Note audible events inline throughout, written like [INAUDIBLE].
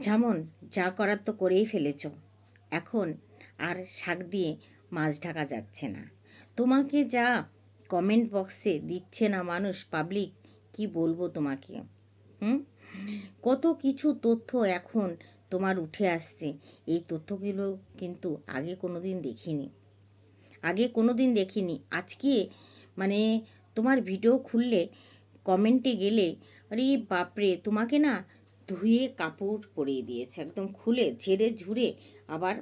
যেমন, যা করার তো করেই ফেলেছ। এখন আর শাক দিয়ে মাছ ঢাকা যাচ্ছে না। তোমাকে যা কমেন্ট বক্সে দিচ্ছে না মানুষ পাবলিক কি বলব তোমাকে? হুম? কত কিছু তথ্য এখন তোমার উঠে আসছে। এই তথ্যগুলো কিন্তু আগে কোনো দিন দেখিনি। আগে কোনো দিন দেখিনি। আজকে মানে তোমার ভিডিও খুললে কমেন্টে গেলে, আরে বাপরে, তোমাকে না ধুয়ে কাপড় পরিয়ে দিয়েছে, একদম খুলে, ঝেড়ে ঝুড়ে আবার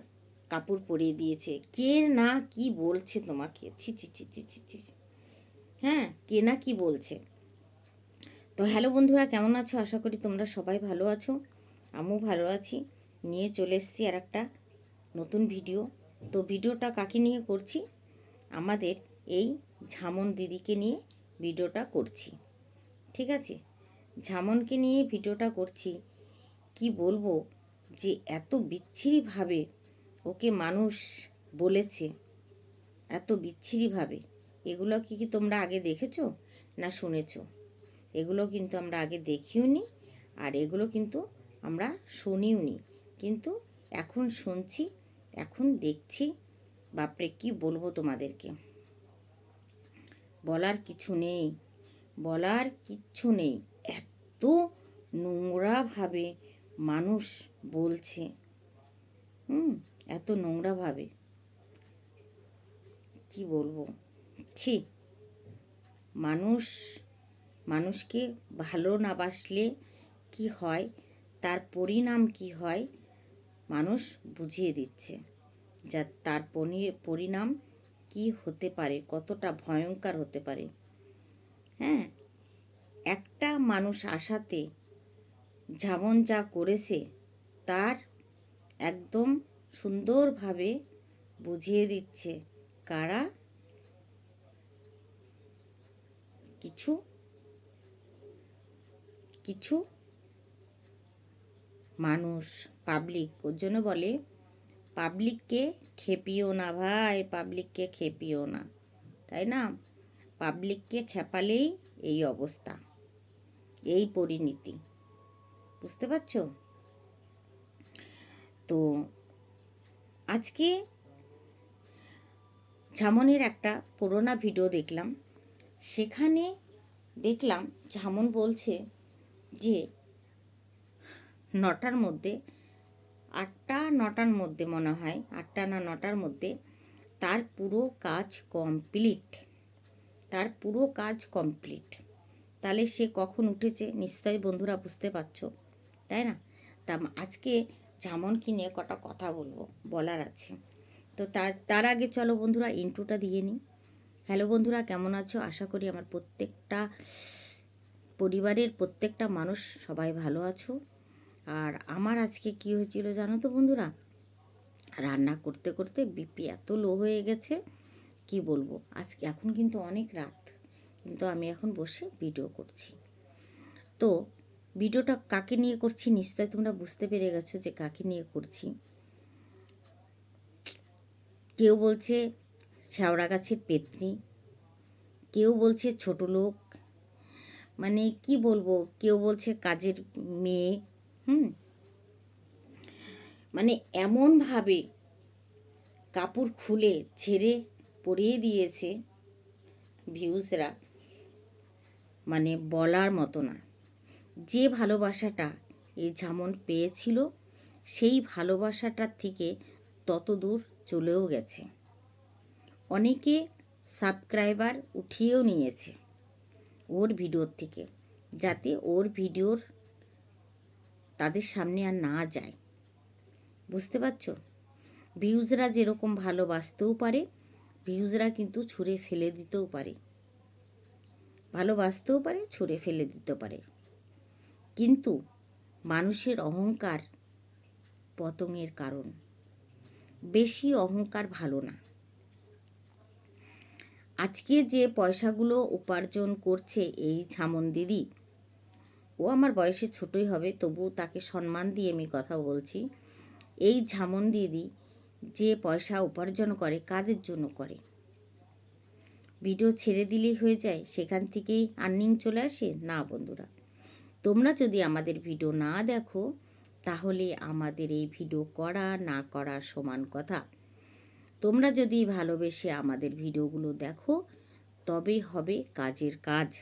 কাপড় পরিয়ে দিয়েছে। কে না কি বলছে তোমাকে? ছি ছি ছি ছি ছি ছি হ্যাঁ কে না কি বলছে? তো হ্যালো বন্ধুরা, কেমন আছো? আশা করি তোমরা সবাই ভালো আছো। আমিও ভালো আছি। নিয়ে চলে এসেছি আর একটা নতুন ভিডিও। তো ভিডিওটা কাকে নিয়ে করছি? আমাদের এই ঝামন দিদিকে নিয়ে ভিডিওটা করছি। ঠিক আছে? ঝামনকে নিয়ে ভিডিওটা করছি। কি বলব? যে এত বিচ্ছিরিভাবে ওকে মানুষ বলেছে। এত বিচ্ছিরিভাবে। এগুলো কি কি তোমরা আগে দেখেছ না শুনেছো? এগুলো কিন্তু আমরা আগে দেখিও নি আর এগুলো কিন্তু আমরা শুনিও নি কিন্তু এখন শুনছি, এখন দেখছি। বাপরে, কি বলব তোমাদেরকে? বলার কিছু নেই। বলার কিচ্ছু নেই। এত নোংরাভাবে মানুষ বলছে। হুম, এত নোংরাভাবে। কি বলব? ছি, মানুষ, মানুষকে ভালো না বাসলে কি হয়? তার পরিণাম কি হয়? মানুষ বুঝিয়ে দিচ্ছে যা তার পরিণাম কি হতে পারে, কতটা ভয়ঙ্কর হতে পারে। হ্যাঁ একটা মানুষ আসাতে যেমন যা করেছে, তার একদম সুন্দরভাবে বুঝিয়ে দিচ্ছে কারা? কিছু কিছু মানুষ পাবলিক ওর জন্য বলে পাবলিককে খেপিও না ভাই পাবলিককে খেপিও না। তাই না? পাবলিককে খেপালেই এই অবস্থা। এই পরিণতি। বুঝতে পারছ? তো আজকে ঝামনের একটা পুরোনো ভিডিও দেখলাম। সেখানে দেখলাম ঝামন বলছে যে নটার মধ্যে, আটটা নটার মধ্যে মনে হয়, আটটা না নটার মধ্যে তার পুরো কাজ কমপ্লিট তার পুরো কাজ কমপ্লিট তাহলে সে কখন উঠেছে নিশ্চয়ই বন্ধুরা বুঝতে পারছ, তাই না? তা আজকে ঝামনকে নিয়ে কটা কথা বলব বলার আছে। তো তার তার আগে চলো বন্ধুরা ইন্ট্রোটা দিয়ে নিই। হ্যালো বন্ধুরা, কেমন আছো? আশা করি আমার প্রত্যেকটা পরিবারের প্রত্যেকটা মানুষ সবাই ভালো আছো। আর আমার আজকে কি হয়েছিল জানো তো বন্ধুরা? রান্না করতে করতে বিপি এত লো হয়ে গেছে, কি বলব? আজকে, এখন কিন্তু অনেক রাত। কিন্তু আমি এখন বসে ভিডিও করছি। তো ভিডিওটা কাকে নিয়ে করছি নিশ্চয়ই তোমরা বুঝতে পেরে গেছো যে কাকে নিয়ে করছি। কেউ বলছে শ্যাওড়া গাছের পেতনি, কেউ বলছে ছোট লোক মানে কি বলব, কেউ বলছে কাজের মেয়ে, হুম? মানে এমনভাবে কাপড় খুলে ছেড়ে পরিয়ে দিয়েছে ভিউজরা মানে বলার মতো না। যে ভালোবাসাটা এই ঝামন পেয়েছিল, সেই ভালোবাসাটার থেকে তত দূর চলেও গেছে। অনেকে সাবস্ক্রাইবার উঠিয়েও নিয়েছে ওর ভিডিওর থেকে, যাতে ওর ভিডিওর তাদের সামনে আর না যায়। বুঝতে পারছ? ভিউজরা যেরকম ভালোবাসতেও পারে, ভিউজরা কিন্তু ছুঁড়ে ফেলে দিতেও পারে। ভালোবাসতেও পারে, ছুঁড়ে ফেলে দিতে পারে। কিন্তু মানুষের অহংকার পতঙ্গের কারণ। বেশি অহংকার ভালো না। আজকে যে পয়সাগুলো উপার্জন করছে এই ঝামন দিদি, ও আমার বয়সে ছোটই হবে, তবুও তাকে সম্মান দিয়ে আমি কথা বলছি। এই ঝামন দিদি যে পয়সা উপার্জন করে, কাদের জন্য করে? ভিডিও ছেড়ে দিলেই হয়ে যায়, সেখান থেকেই আর্নিং চলে আসে? না বন্ধুরা। তোমরা যদি আমাদের ভিডিও না দেখো, তাহলে আমাদের এই ভিডিও করা, না করা সমান কথা। তোমরা যদি ভালোবেসে আমাদের ভিডিওগুলো দেখো, তবেই হবে কাজের কাজ।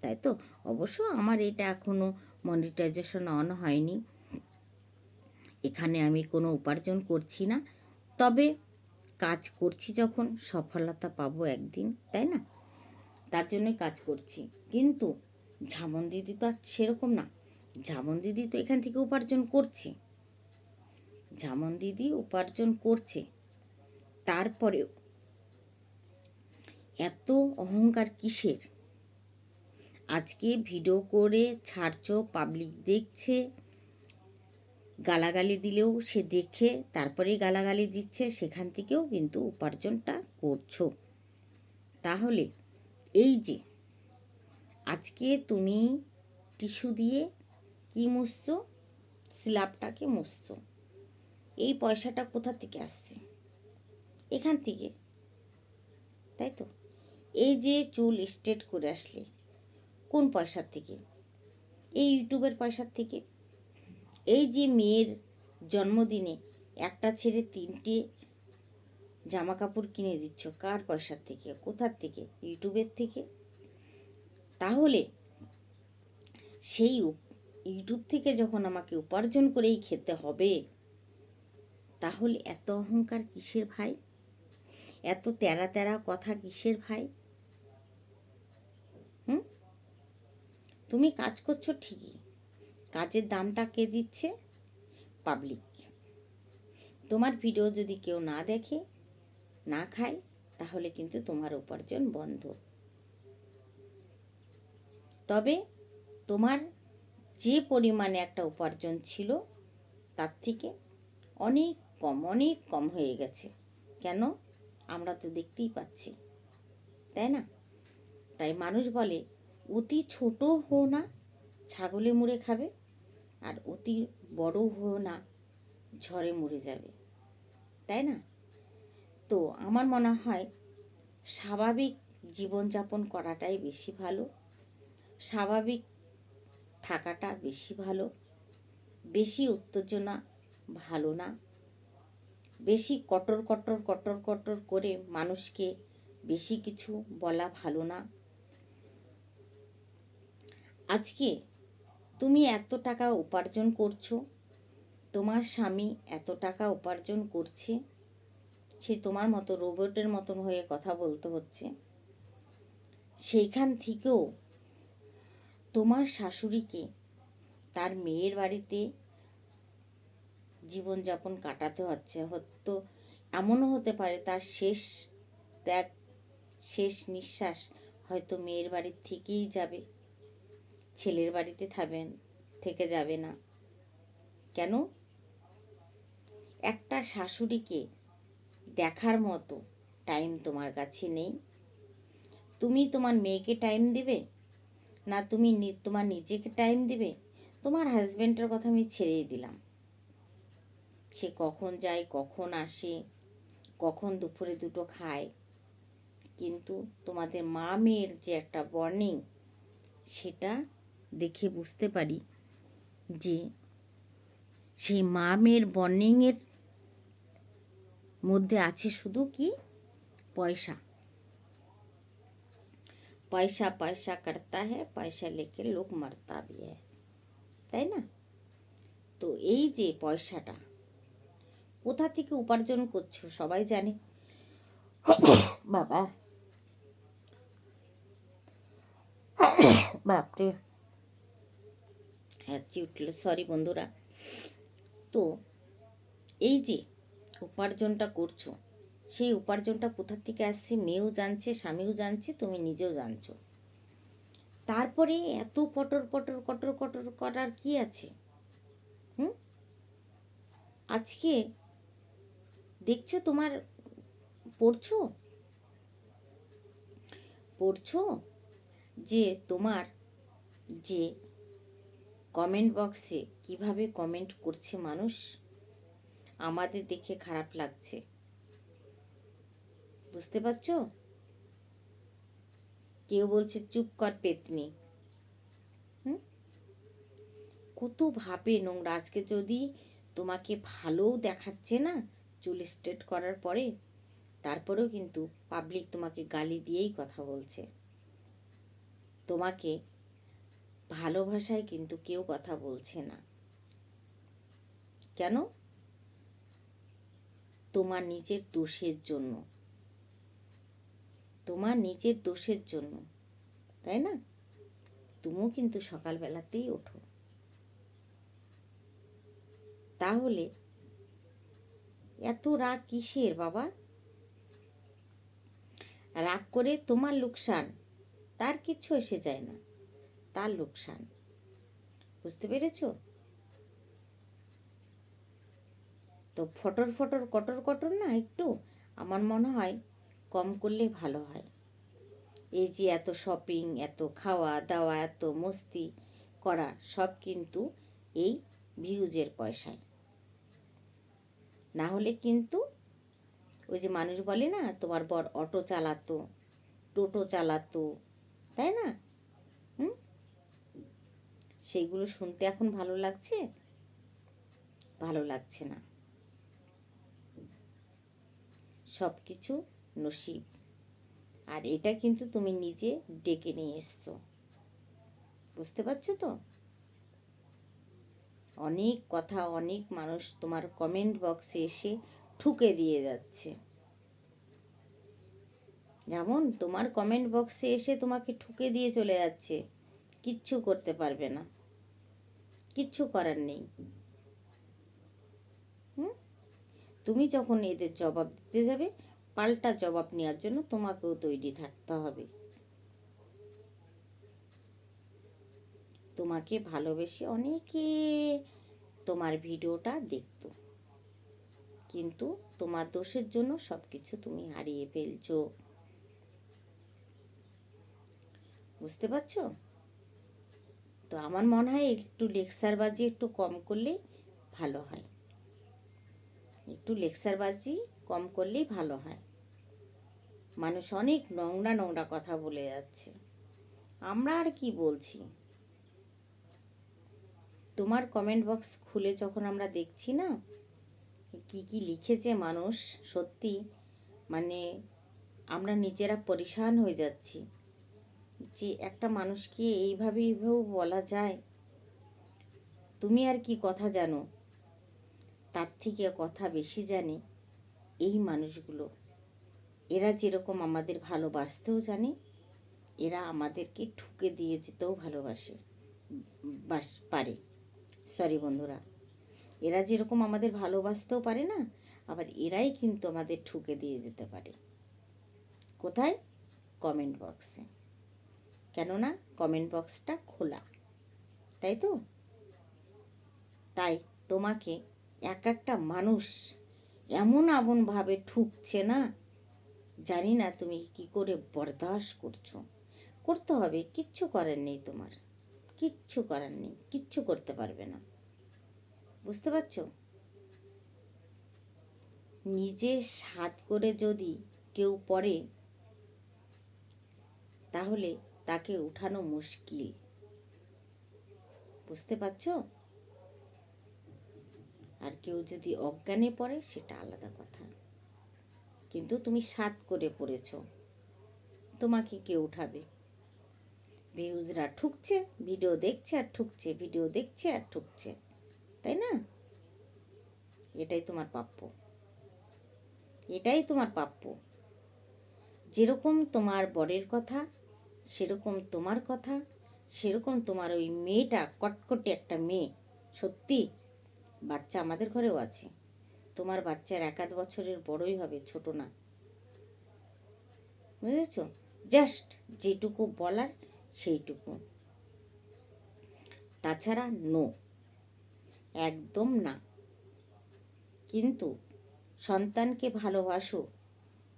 তাই তো? অবশ্য আমার এটা এখনও মনিটাইজেশন অন হয়নি। এখানে আমি কোনো উপার্জন করছি না। তবে কাজ করছি যখন, সফলতা পাবো একদিন, তাই না? তার জন্যই কাজ করছি। কিন্তু ঝামন দিদি তো আর সেরকম না। ঝামন দিদি তো এখান থেকে উপার্জন করছে। ঝামন দিদি উপার্জন করছে। তারপরেও এত অহংকার কিসের? আজকে ভিডিও করে ছাড়ছো পাবলিক দেখছে গালাগালি দিলেও সে দেখে, তারপরেই গালাগালি দিচ্ছে, সেখান থেকেও কিন্তু উপার্জনটা করছ। তাহলে এই যে, আজকে তুমি টিস্যু দিয়ে কি মুছছো? স্ল্যাবটাকে মুছছো। এই পয়সাটা কোথা থেকে আসছে? এখান থেকে। তাই তো? এই যে চুল স্ট্রেট করে আসলে, কোন পয়সার থেকে? এই ইউটিউবের পয়সার থেকে। এই যে মেয়ের জন্মদিনে একটা ছেড়ে তিনটে জামা কাপড় কিনে দিচ্ছ, কার পয়সার থেকে, কোথার থেকে ইউটিউবের থেকে? তাহলে সেই ইউটিউব থেকে যখন আমাকে উপার্জন করেই খেতে হবে, তাহলে এত অহংকার কিসের ভাই? এত তেরা তেরা কথা কিসের ভাই? হুম? তুমি কাজ করছ ঠিকই। কাজের দামটা কে দিচ্ছে? পাবলিক। তোমার ভিডিও যদি কেউ না দেখে, না খায়, তাহলে কিন্তু তোমার উপার্জন বন্ধ। তবে তোমার যে পরিমাণে একটা উপার্জন ছিল, তার থেকে অনেক কম অনেক কম হয়ে গেছে। কেন? আমরা তো দেখতেই পাচ্ছি। তাই না? তাই মানুষ বলে, অতি ছোট হো না, ছাগলে মুড়ে খাবে। আর অতি বড় হো না, ঝড়ে মরে যাবে। তাই না? তো আমার মনে হয় স্বাভাবিক জীবনযাপন করাটাই বেশি ভালো, স্বাভাবিক থাকাটা বেশি ভালো, বেশি উত্তেজনা ভালো না, বেশি কটর কটর কটর কটর করে মানুষকে বেশি কিছু বলা ভালো না। আজকে তুমি এত টাকা উপার্জন করছ? তোমার স্বামী এত টাকা উপার্জন করছে? সে তোমার মতো রোবটের মতন হয়ে কথা বলতে হচ্ছে। সেইখান থেকেও তোমার শাশুড়িকে তার মেয়ের বাড়িতে জীবনযাপন কাটাতে হচ্ছে। হয়তো এমনও হতে পারে তার শেষ ত্যাগ, শেষ নিঃশ্বাস হয়তো মেয়ের বাড়ির থেকেই যাবে। ছেলের বাড়িতে থাকবেন থেকে যাবে না। কেন? একটা শাশুড়িকে দেখার মতো টাইম তোমার কাছে নেই। তুমি তোমার মেয়েকে টাইম দেবে? না তুমি তোমার নিজেকে টাইম দেবে? তোমার হাজব্যান্ডের কথা আমি ছেড়েই দিলাম। সে কখন যায়, কখন আসে, কখন দুপুরে দুটো খায়, কিন্তু তোমাদের মা মেয়ের যে একটা বর্নিং সেটা দেখে বুঝতে পারি যে সেই মা মেয়ের বর্নিংয়ের মধ্যে আছে শুধু কি? পয়সা। পয়সা পয়সা করতা হ্যাঁ পয়সা লেকে লোক মারতা হ্যাঁ তাই না? তো এই যে পয়সাটা, কোথা থেকে উপার্জন করছ সবাই জানে? [COUGHS] বাবা। [COUGHS] বাপরে। হ্যাচি উঠল সরি বন্ধুরা। তো এই যে উপার্জনটা করছ, সেই উপার্জনটা কোথার থেকে আসছে মেয়েও জানছে, স্বামীও জানছে, তুমি নিজেও জানছো। তারপরে এত পটর পটর কটর কটর করার কি আছে? হুম? আজকে দেখছ তোমার, পড়ছো? পড়ছো যে তোমার যে কমেন্ট বক্সে কীভাবে কমেন্ট করছে মানুষ? আমাদের দেখে খারাপ লাগছে। বুঝতে পারছ? কেউ বলছে, চুপ কর পেতনি। কত ভাবে নোংরা। আজকে যদি তোমাকে ভালোও দেখাচ্ছে না চুল স্ট্রেট করার পরে, তারপরেও কিন্তু পাবলিক তোমাকে গালি দিয়েই কথা বলছে। তোমাকে ভালোবাসায় কিন্তু কেউ কথা বলছে না। কেন? তোমার নিজের দোষের জন্য। তোমার নিজের দোষের জন্য, তাই না? তুমিও কিন্তু সকালবেলাতেই ওঠো। তাহলে এত রাগ কিসের বাবা? রাগ করে তোমার লোকসান, তার কিচ্ছু এসে যায় না। তার লোকসান। বুঝতে পেরেছ? তো ফটর ফটর, কটর কটর না একটু? আমার মনে হয় কম করলে ভালো হয়। এই যে এত শপিং এত খাওয়া দাওয়া, এত মস্তি করা, সব কিন্তু এই ভিউজের পয়সায়। না হলে কিন্তু ওই যে মানুষ বলে না, তোমার বর অটো চালাতো, টোটো চালাতো, তাই না? সেইগুলো শুনতে এখন ভালো লাগছে? ভালো লাগছে না। সব কিছু নসিব। আর এটা কিন্তু তুমি নিজে ডেকে নিয়ে এসছো। বুঝতে পারছ তো? অনেক কথা, অনেক মানুষ তোমার কমেন্ট বক্সে এসে ঠুকে দিয়ে যাচ্ছে। যেমন তোমার কমেন্ট বক্সে এসে তোমাকে ঠুকে দিয়ে চলে যাচ্ছে। কিচ্ছু করতে পারবে না। কিচ্ছু করার নেই। তুমি যখন এদের জবাব দিতে যাবে, পাল্টা জবাব নেওয়ার জন্য তোমাকেও তৈরি থাকতে হবে। তোমাকে ভালোবেসে অনেকে তোমার ভিডিওটা দেখতো। কিন্তু তোমার দোষের জন্য সব কিছু তুমি হারিয়ে ফেলছো। বুঝতে পারছ? তো আমার মনে হয় একটু লেকচার বাজি একটু কম করলে ভালো হয়। একটু লেকচার বাজি কম করলেই ভালো হয়। মানুষ অনেক নোংরা নোংরা কথা বলে যাচ্ছে। আমরা আর কি বলছি? তোমার কমেন্ট বক্স খুলে যখন আমরা দেখছি না, কি কি লিখেছে মানুষ, সত্যি মানে আমরা নিজেরা পরিশান হয়ে যাচ্ছি। যে একটা মানুষকে এইভাবে এইভাবে বলা যায়? তুমি আর কি কথা জানো? তার থেকে কথা বেশি জানে এই মানুষগুলো। এরা যেরকম আমাদের ভালোবাসতেও জানে, এরা আমাদেরকে ঠুকে দিয়ে যেতেও ভালোবাসে, বাস, পারে। সরি বন্ধুরা, এরা যেরকম আমাদের ভালোবাসতেও পারে না, আবার এরাই কিন্তু আমাদের ঠুকে দিয়ে যেতে পারে। কোথায়? কমেন্ট বক্সে কেননা কমেন্ট বক্সটা খোলা। তাই তো? তাই তোমাকে এক একটা মানুষ এমন এমনভাবে ঠুকছে না, জানি না তুমি কি করে বরদাস্ত করছ। করতে হবে, কিচ্ছু করার নেই তোমার। কিচ্ছু করার নেই, কিচ্ছু করতে পারবে না। বুঝতে পারছ? নিজে সাত করে যদি কেউ পড়ে, তাহলে তাকে উঠানো মুশকিল। বুঝতে পারছ? আর কেউ যদি অজ্ঞানে পড়ে, সেটা আলাদা কথা। কিন্তু তুমি সাত করে পড়েছ। তোমাকে কে উঠাবে? ভিউজরা ঠুকছে, ভিডিও দেখছে আর ঠুকছে, ভিডিও দেখছে আর ঠুকছে। তাই না? এটাই তোমার প্রাপ্য। এটাই তোমার প্রাপ্য। যেরকম তোমার বরের কথা সেরকম তোমার কথা, সেরকম তোমার ওই মেয়েটা, কটকটে একটা মেয়ে। সত্যি, বাচ্চা আমাদের ঘরেও আছে। তোমার বাচ্চার এক আধ বছরের বড়ই হবে, ছোট না। বুঝেছ? জাস্ট যেটুকু বলার সেইটুকু। তাছাড়া নো, একদম না। কিন্তু সন্তানকে ভালোবাসো,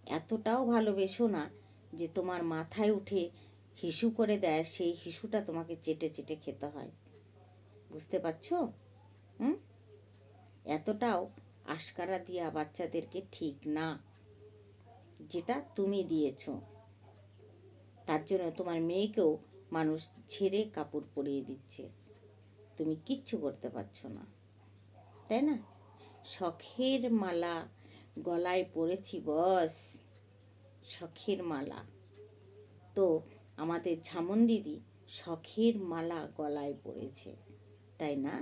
এতটাও ভালোবেসো না যে তোমার মাথায় উঠে হিসু করে দেয়, সেই হিসুটা তোমাকে চেটে চেটে খেতে হয়। বুঝতে পারছ? হুম? এতটাও আশকারা দিয়া বাচ্চাদেরকে ঠিক না, যেটা তুমি দিয়েছ। তার জন্য তোমার মেয়েকেও মানুষ ছেড়ে কাপড় পরিয়ে দিচ্ছে। তুমি কিচ্ছু করতে পারছ না, তাই না? শখের মালা গলায় পড়েছি বস, শখের মালা। তো আমাদের ঝামন দিদি শখের মালা গলায় পড়েছে, তাই না?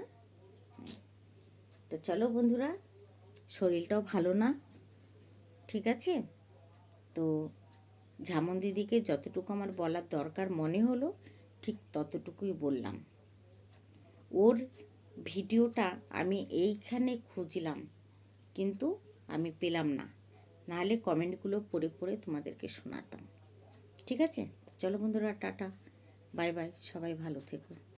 তো চলো বন্ধুরা, শরীরটাও ভালো না, ঠিক আছে? তো ঝামন দিদিকে যতটুকু আমার বলার দরকার মনে হলো, ঠিক ততটুকুই বললাম। ওর ভিডিওটা আমি এইখানে খুঁজলাম, কিন্তু আমি পেলাম না। নাহলে কমেন্টগুলো পড়ে পড়ে তোমাদেরকে শোনাতাম, ঠিক আছে? চলো বন্ধুরা টাটা। বাই বাই সবাই ভালো থেকো।